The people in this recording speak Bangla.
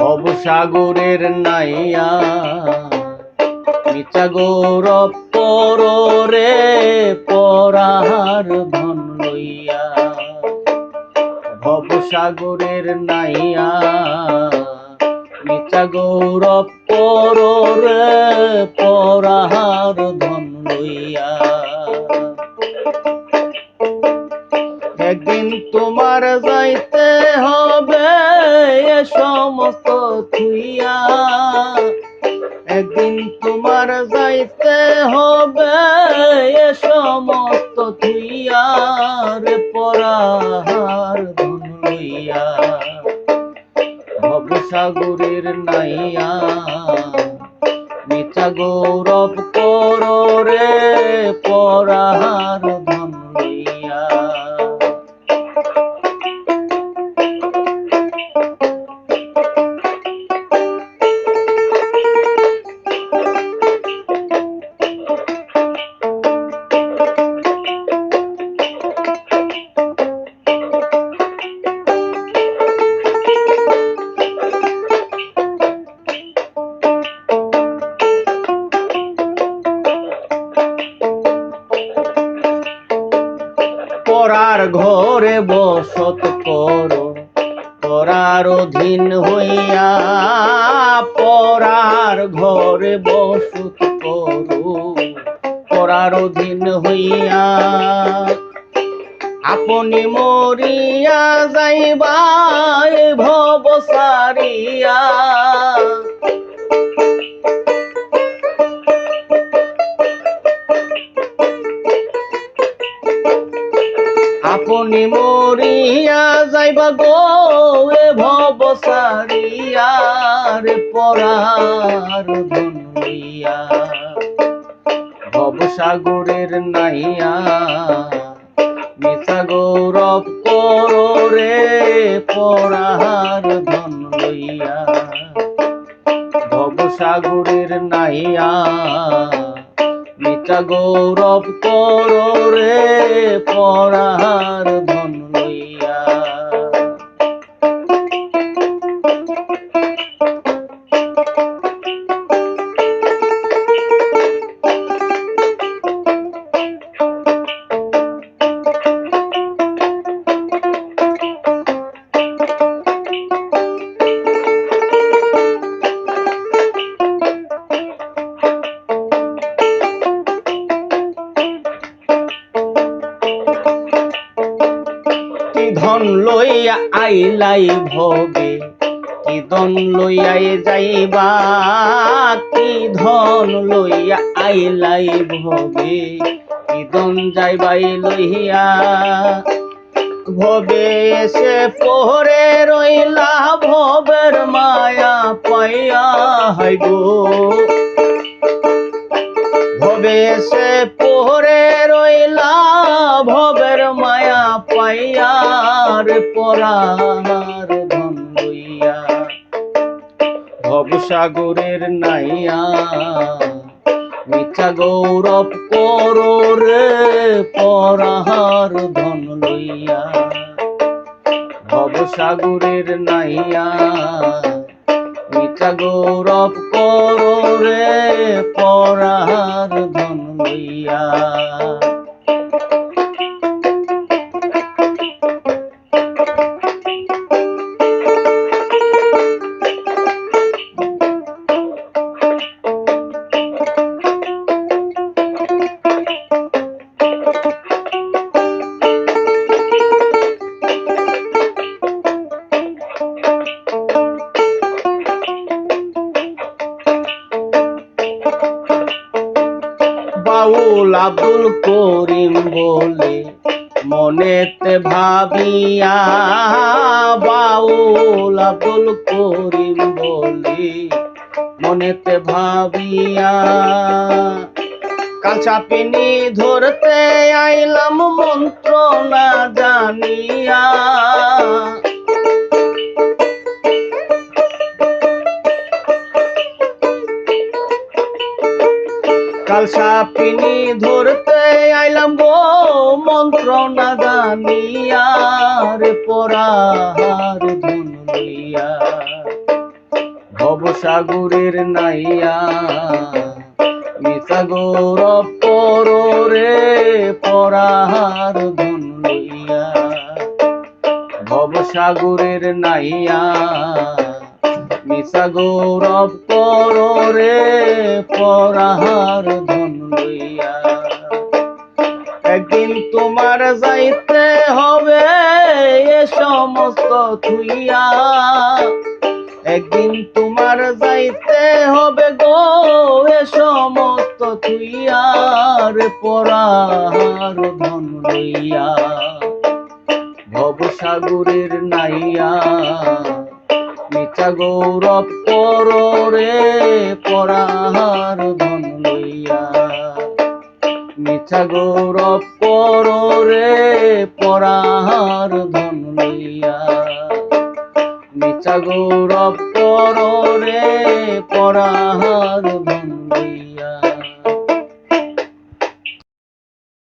ভবসাগরের নাইয়া মিছা গৌরব পরে পরাহার ধন লইয়া। ভবসাগরের নাইয়া, মিছা গৌরব পরে পরাহার ধন লইয়া। একদিন তোমার যাইতে হবে এ সমস্ত থুইয়া। তোমার যাইতে হবে এ সমস্ত তুইয়ার পরাহার ধন লইয়া। ভবসাগরের নাইয়া মিথ্যা গৌরব কর ঘরে বসত করো, পরার অধীন হইয়া পরার ঘরে বসত করো, পরার অধীন হইয়া আপনি মরিয়া যাইবা ভব সারিয়া আপনি মরিয়া যাইবা গো ভব সারিয়ার পরার ধনুইয়া ভব সাগরের নাইয়া মিশা গৌরব করো রে পরার ধন লইয়া। ভব সাগরের নাইয়া মিথ্যা গৌরব করো রে পরার ধন লইয়া আইলাই ভবে কি ধন লইয়াই যাইবা, কি ধন লইয়া আইলাই ভবে কি ধন যাইবাই লইয়া। ভবে সে পরে রইলা ভবের মায়া পাইয়া হাই গো ভবে সে পরে পাইয়ার পরার ধন লইয়া। ভব সাগরের নাইয়া, মিথ্যা গৌরব করো পরাহার ধন লইয়া। ভব সাগরের নাইয়া, মিথ্যা গৌরব করো রে পরার ধন লইয়া। বাউল আব্দুল করিম বলে মনেতে ভাবিয়া, বাউল আব্দুল করিম বলে মনেতে ভাবিয়া। কাল চাপিনি ধরতে আইলাম মন্ত্র না জানিয়া কাল সাপিনি ধরতে আইলাম গো মন্ত্র না জানিয়া রে পরাহার ধুন ভবসাগরের নাইয়া মিশা গৌরব পর পরাহার ধুন লইয়া। ভবসাগরের নাইয়া মিশা গৌরব কর রে পরাহার ধন লইয়া। একদিন তোমার যাইতে হবে এ সমস্ত থুইয়া। একদিন তোমার যাইতে হবে গো এ সমস্ত থুইয়া রে পরাহার ধন লইয়া। ভবসাগরের নাইয়া মিঠা গৌরব পরে পরাহার ধন লইয়া। মিঠা গৌরব পরে পরাহার ধন লইয়া। মিঠা গৌরব পরে পরাহার ধন লইয়া।